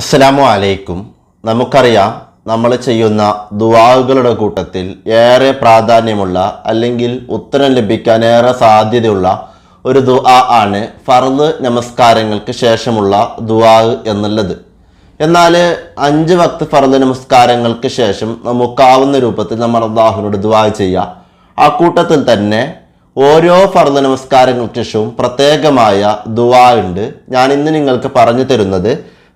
അസ്സലാമു അലൈക്കും. നമുക്കറിയാം നമ്മൾ ചെയ്യുന്ന ദുവാകളുടെ കൂട്ടത്തിൽ ഏറെ പ്രാധാന്യമുള്ള അല്ലെങ്കിൽ ഉത്തരം ലഭിക്കാൻ ഏറെ സാധ്യതയുള്ള ഒരു ദുആ ആണ് ഫർദ് നമസ്കാരങ്ങൾക്ക് ശേഷമുള്ള ദുആ എന്നുള്ളത്. എന്നാൽ അഞ്ച് വക്ത് ഫർദ് നമസ്കാരങ്ങൾക്ക് ശേഷം നമുക്കാവുന്ന രൂപത്തിൽ നമ്മൾ അള്ളാഹുവിനോട് ദുആ ചെയ്യുക ആ കൂട്ടത്തിൽ തന്നെ ഓരോ ഫർദ് നമസ്കാരങ്ങൾക്ക് ശേഷവും പ്രത്യേകമായ ദുആ ഉണ്ട്. ഞാൻ ഇന്ന് നിങ്ങൾക്ക് പറഞ്ഞു തരുന്നത്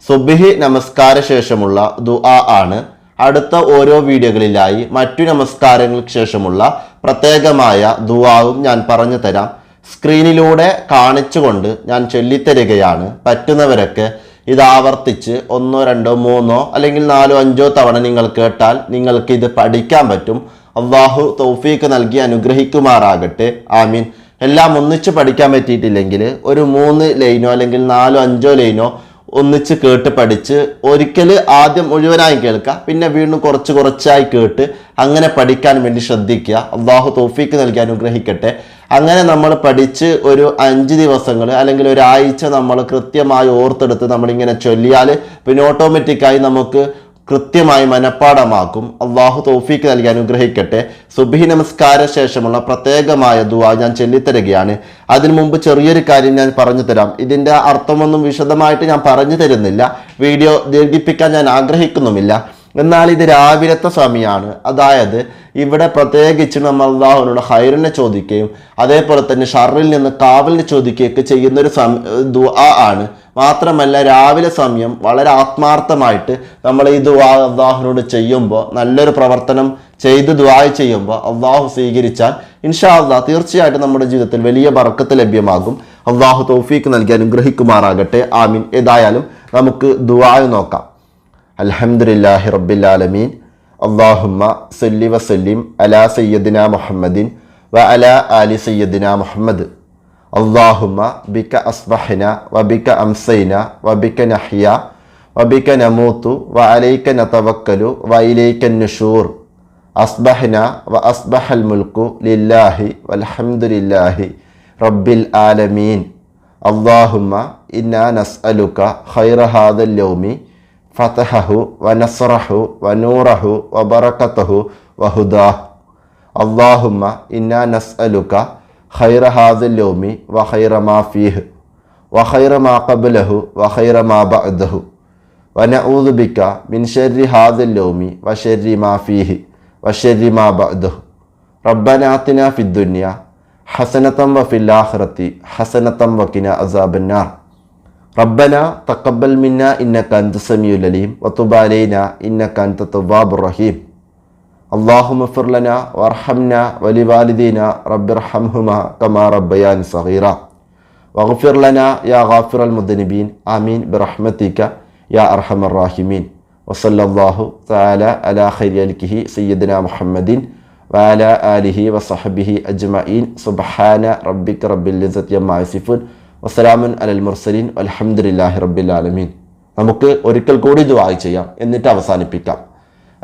സുബിഹി നമസ്കാര ശേഷമുള്ള ദുആ ആണ്. അടുത്ത ഓരോ വീഡിയോകളിലായി മറ്റു നമസ്കാരങ്ങൾക്ക് ശേഷമുള്ള പ്രത്യേകമായ ദുആവും ഞാൻ പറഞ്ഞു തരാം. സ്ക്രീനിലൂടെ കാണിച്ചുകൊണ്ട് ഞാൻ ചൊല്ലിത്തരികയാണ്. പറ്റുന്നവരൊക്കെ ഇത് ആവർത്തിച്ച് ഒന്നോ രണ്ടോ മൂന്നോ അല്ലെങ്കിൽ നാലോ അഞ്ചോ തവണ നിങ്ങൾ കേട്ടാൽ നിങ്ങൾക്ക് ഇത് പഠിക്കാൻ പറ്റും. അള്ളാഹു തൗഫീക്ക് നൽകി അനുഗ്രഹിക്കുമാറാകട്ടെ. ആമീൻ. എല്ലാം ഒന്നിച്ച് പഠിക്കാൻ പറ്റിയിട്ടില്ലെങ്കിൽ ഒരു മൂന്ന് ലൈനോ അല്ലെങ്കിൽ നാലോ അഞ്ചോ ലൈനോ ഒന്നിച്ച് കേട്ട് പഠിച്ച് ഒരിക്കൽ ആദ്യം മുഴുവനായി കേൾക്കുക പിന്നെ വീണ്ടും കുറച്ച് കുറച്ചായി കേട്ട് അങ്ങനെ പഠിക്കാൻ വേണ്ടി ശ്രദ്ധിക്കുക. അള്ളാഹു തോഫീക്ക് നൽകി അനുഗ്രഹിക്കട്ടെ. അങ്ങനെ നമ്മൾ പഠിച്ച് ഒരു അഞ്ച് ദിവസങ്ങൾ അല്ലെങ്കിൽ ഒരാഴ്ച നമ്മൾ കൃത്യമായി ഓർത്തെടുത്ത് നമ്മളിങ്ങനെ ചൊല്ലിയാൽ പിന്നെ ഓട്ടോമാറ്റിക്കായി നമുക്ക് കൃത്യമായി മനഃപ്പാടമാക്കും അള്ളാഹു തോഫീക്ക് നൽകി അനുഗ്രഹിക്കട്ടെ. സുബഹി നമസ്കാര ശേഷമുള്ള പ്രത്യേകമായ ദുആ ഞാൻ ചൊല്ലിത്തരികയാണ്. അതിനു മുമ്പ് ചെറിയൊരു കാര്യം ഞാൻ പറഞ്ഞു തരാം. ഇതിന്റെ അർത്ഥമൊന്നും വിശദമായിട്ട് ഞാൻ പറഞ്ഞു തരുന്നില്ല. വീഡിയോ ദീർഘിപ്പിക്കാൻ ഞാൻ ആഗ്രഹിക്കുന്നുമില്ല. എന്നാൽ ഇത് രാവിലത്തെ സമയമാണ്. അതായത് ഇവിടെ പ്രത്യേകിച്ച് നമ്മൾ അള്ളാഹുവിനോട് ഹൈറിനെ ചോദിക്കുകയും അതേപോലെ തന്നെ ഷറിൽ നിന്ന് കാവലിനെ ചോദിക്കുകയൊക്കെ ചെയ്യുന്നൊരു സമ ദുആ ആണ്. മാത്രമല്ല രാവിലെ സമയം വളരെ ആത്മാർത്ഥമായിട്ട് നമ്മൾ ഈ ദുവാ അള്ളാഹുനോട് ചെയ്യുമ്പോൾ നല്ലൊരു പ്രവർത്തനം ചെയ്ത് ദുആ ചെയ്യുമ്പോൾ അള്ളാഹു സ്വീകരിച്ചാൽ ഇൻഷാ അള്ളാഹ് തീർച്ചയായിട്ടും നമ്മുടെ ജീവിതത്തിൽ വലിയ ബർക്കത്ത് ലഭ്യമാകും. അള്ളാഹു തോഫീക്ക് നൽകി അനുഗ്രഹിക്കുമാറാകട്ടെ. ആമീൻ. ഏതായാലും നമുക്ക് ദുആ നോക്കാം. അലഹമുല്ലാഹി റബ്ബിൽ ആലമീൻ. അള്ളാഹുമ്മ സല്ലി വസല്ലിം അലാ സയ്യദിന മുഹമ്മദിൻ വ അലാ അലി സയ്യദിന മുഹമ്മദ്. അള്ളാഹുമ്മ ബിക അസ്ബഹന വബിക അംസൈന വബിക നഹ്യ വബിക നമൂത്തു വ അലൈക നതവക്കലു വ ഇലൈക നുഷൂർ അസ്ബഹന വ അസ്ബഹൽ മുൽക്കു ലില്ലാഹി വൽഹംദുലില്ലാഹി റബ്ബിൽ ആലമീൻ അള്ളാഹുമ്മ ഇന്നാ നസ്അലുക ഖൈറ ഹാദൽ യൗമി ഫതഹഹു വനസ്റഹു വനൂറഹു വബറക്കത്തഹു വഹുദാഹ് അള്ളാഹുമ്മ ഇന്നാ നസ്അലുക ഖൈറ ഹാദൽ യൗമി വഖൈറ മാ ഫീഹ് വഖൈറ മാ ഖബ്ലഹു വഖൈറ മാ ബഅദഹു വനഊദു ബിക മിൻ ശർരി ഹാദൽ യൗമി വശർരി മാ ഫീഹി വശർരി മാ ബഅദഹു റബ്ബന ആതിന ഫിദ് ദുനിയ ഹസനതം വഫിൽ ആഖിറതി ഹസനതം വഖിന അസാബന്നാർ ربنا تقبل منا إنك أنت السميع العليم وتب علينا إنك أنت التواب الرحيم അള്ളാഹു ഫിർലന വർഹംന വലിവാലിദീന റബ്ബിർഹംഹുമ കമാ റബ്ബയാൻ സഹീറ വഗഫിർലന യാ ഗാഫിർ അൽ മുദ്ദനിബീൻ. ആമീൻ. ബിറഹ്മത്തിക്ക യാ അർഹമർ റാഹിമീൻ. വസല്ലാഹു താല അലാ ഹരി അൽക്കിഹി സയ്യദ്ന മുഹമ്മദീൻ വാല ആലിഹി വസഹബിഹി അജ്മഈൻ. സുബഹാന റബ്ബിക്ക് റബ്ബിൽ മാസിഫുൻ വസ്സലാമുൻ അലൽ മുർസലീൻ. അലഹമുല്ലാഹി റബ്ബിൽ ആലമീൻ. നമുക്ക് ഒരിക്കൽ കൂടി ദുവായി ചെയ്യാം. എന്നിട്ട് അവസാനിപ്പിക്കാം.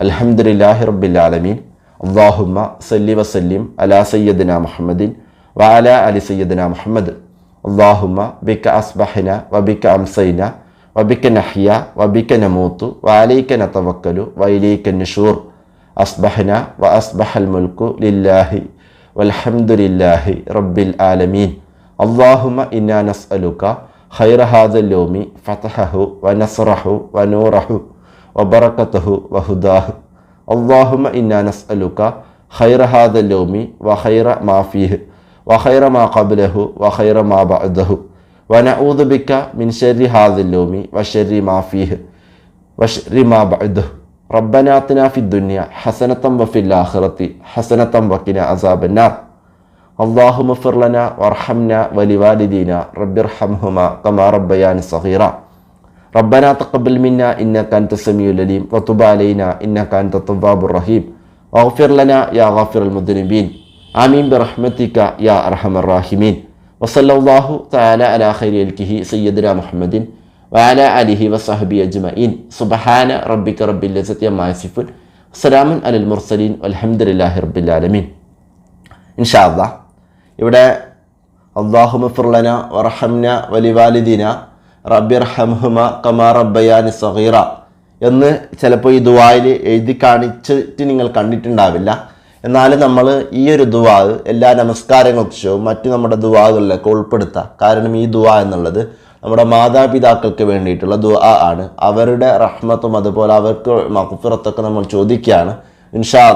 അലഹമുല്ലാഹി ആലമീൻ. അള്ളാഹുമ്മ സല്ലി വസല്ലിം അലാ സയ്യദിന മുഹമ്മദിൻ വാല അലി സയ്യദിന മുഹമ്മദ്. അള്ളാഹുമ്മ ബിക്ക അസ്ബഹന വബിക്ക അംസൈന വബിക്ക നഹ്യ വബിക്ക നമൂത്തു വാലൈക്ക നത്തവക്കലു വൈലൈക്ക നിഷൂർ. അസ്ബഹന വ അസ്ബഹൽ മുൽക്കു ലില്ലാഹി വൽഹംദുലില്ലാഹി റബ്ബിൽ ആലമീൻ. അള്ളാഹുമ ഇന്നാ നസ്അലുക ഖൈറ ഹാദൽ ലോമി ഫതഹു വനസ്റഹു വനൂറഹു وبركته وهداه. اللهم إنا نسألك خير هذا اليوم وخير ما فيه وخير ما قبله وخير ما بعده. ونعوذ بك من شر هذا اليوم وشر ما فيه وشر ما بعده. ربنا آتنا في الدنيا حسنة وفي الآخرة حسنة وقنا عذاب النار. اللهم اغفر لنا وارحمنا ولوالدينا. رب ارحمهما كما ربياني صغيرا. ربنا تقبل منا انك انت السميع العليم وتب علينا انك انت التواب الرحيم واغفر لنا يا غافر المذنبين امين برحمتك يا ارحم الراحمين وصلى الله تعالى على خير الكه سيدنا محمد وعلى اله وصحبه اجمعين سبحان ربك رب العزه عما يصفون سلام على المرسلين والحمد لله رب العالمين ഇൻഷാ അള്ളാഹ് ഇവിടെ അള്ളാഹു മഫുർലന വറഹംന വലിവാലിദീന റബ്ബിർ ഹംഹുമ കമാ റബ്ബയാനി സഹീറ എന്ന് ചിലപ്പോൾ ഈ ദുവായിൽ എഴുതി കാണിച്ചിട്ട് നിങ്ങൾ കണ്ടിട്ടുണ്ടാവില്ല. എന്നാലും നമ്മൾ ഈ ഒരു ദുവാ എല്ലാ നമസ്കാരങ്ങൾക്ക് ശേഷവും മറ്റ് നമ്മുടെ ദുവാകളിലൊക്കെ ഉൾപ്പെടുത്താം. കാരണം ഈ ദുവാ എന്നുള്ളത് നമ്മുടെ മാതാപിതാക്കൾക്ക് വേണ്ടിയിട്ടുള്ള ദുആ ആണ്. അവരുടെ റഹ്മത്തും അതുപോലെ അവർക്ക് മഹഫിറത്തൊക്കെ നമ്മൾ ചോദിക്കുകയാണ്. ഇൻഷാ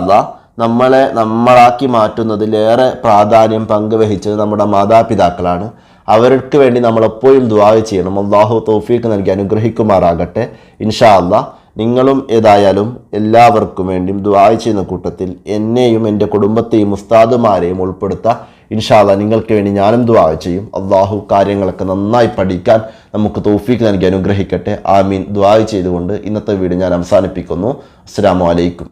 നമ്മളെ നമ്മളാക്കി മാറ്റുന്നതിലേറെ പ്രാധാന്യം പങ്കുവഹിച്ചത് നമ്മുടെ മാതാപിതാക്കളാണ്. അവർക്ക് വേണ്ടി നമ്മൾ എപ്പോഴും ദുആ ചെയ്യണം. അള്ളാഹു തോഫീക്ക് നൽകി അനുഗ്രഹിക്കുമാറാകട്ടെ. ഇൻഷാ അല്ല നിങ്ങളും ഏതായാലും എല്ലാവർക്കും വേണ്ടിയും ദുആ ചെയ്യുന്ന കൂട്ടത്തിൽ എന്നെയും എന്റെ കുടുംബത്തെയും ഉസ്താദുമാരെയും ഉൾപ്പെടുത്താം ഇൻഷാല്ല നിങ്ങൾക്ക് വേണ്ടി ഞാനും ദുവാ ചെയ്യും. അള്ളാഹു കാര്യങ്ങളൊക്കെ നന്നായി പഠിക്കാൻ നമുക്ക് തോഫീക്ക് നൽകി അനുഗ്രഹിക്കട്ടെ. ആമീൻ. ദുവാ ചെയ്തുകൊണ്ട് ഇന്നത്തെ വീഡിയോ ഞാൻ അവസാനിപ്പിക്കുന്നു. അസ്സാം വലൈക്കും